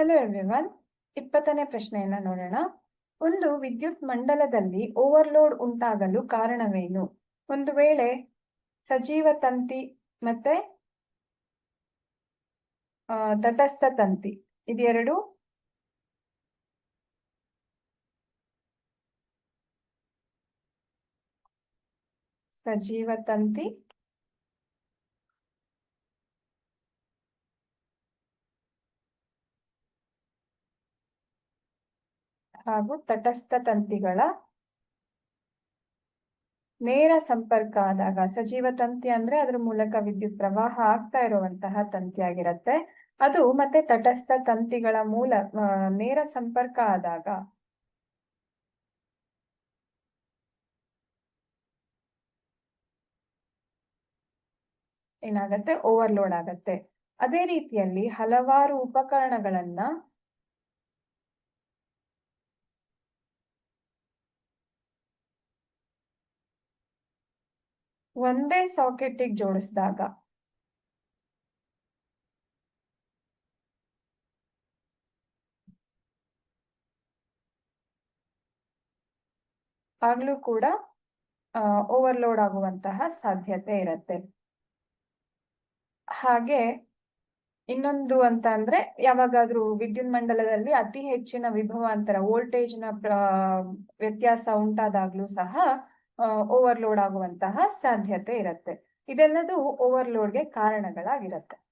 Hello everyone. ಇಪ್ಪತ್ತನೇ ಪ್ರಶ್ನೆಯನ್ನ ನೋಡೋಣ. ಒಂದು ವಿದ್ಯುತ್ ಮಂಡಲದಲ್ಲಿ ಓವರ್ಲೋಡ್ ಉಂಟಾಗಲು ಕಾರಣವೇನು? ಒಂದು ವೇಳೆ ಸಜೀವ ತಂತಿ ಮತ್ತೆ ತಟಸ್ಥ ತಂತಿ ಇದೆರಡು ಸಜೀವ ತಂತಿ ಹಾಗೂ ತಟಸ್ಥ ತಂತಿಗಳ ನೇರ ಸಂಪರ್ಕ ಆದಾಗ ಸಜೀವ ತಂತಿ ಅಂದ್ರೆ ಅದ್ರ ಮೂಲಕ ವಿದ್ಯುತ್ ಪ್ರವಾಹ ಆಗ್ತಾ ಇರುವಂತಹ ತಂತಿ ಆಗಿರತ್ತೆ ಅದು ಮತ್ತೆ ತಟಸ್ಥ ತಂತಿಗಳ ಮೂಲ ನೇರ ಸಂಪರ್ಕ ಆದಾಗ ಏನಾಗತ್ತೆ? ಓವರ್ಲೋಡ್ ಆಗತ್ತೆ. ಅದೇ ರೀತಿಯಲ್ಲಿ ಹಲವಾರು ಉಪಕರಣಗಳನ್ನ ಒಂದೇ ಸಾಕೆಟಿಗೆ ಜೋಡಿಸಿದಾಗ. ಆಗ್ಲೂ ಕೂಡ ಓವರ್ಲೋಡ್ ಆಗುವಂತಹ ಸಾಧ್ಯತೆ ಇರುತ್ತೆ. ಹಾಗೆ ಇನ್ನೊಂದು ಅಂತ ಅಂದ್ರೆ, ಯಾವಾಗಾದ್ರೂ ವಿದ್ಯುನ್ ಮಂಡಲದಲ್ಲಿ ಅತಿ ಹೆಚ್ಚಿನ ವಿಭವಾಂತರ ವೋಲ್ಟೇಜ್ನ ವ್ಯತ್ಯಾಸ ಉಂಟಾದಾಗ್ಲೂ ಸಹ ಓವರ್ಲೋಡ್ ಆಗುವಂತಹ ಸಾಧ್ಯತೆ ಇರುತ್ತೆ. ಇದೆಲ್ಲದೂ ಓವರ್ಲೋಡ್ಗೆ ಕಾರಣಗಳಾಗಿರತ್ತೆ.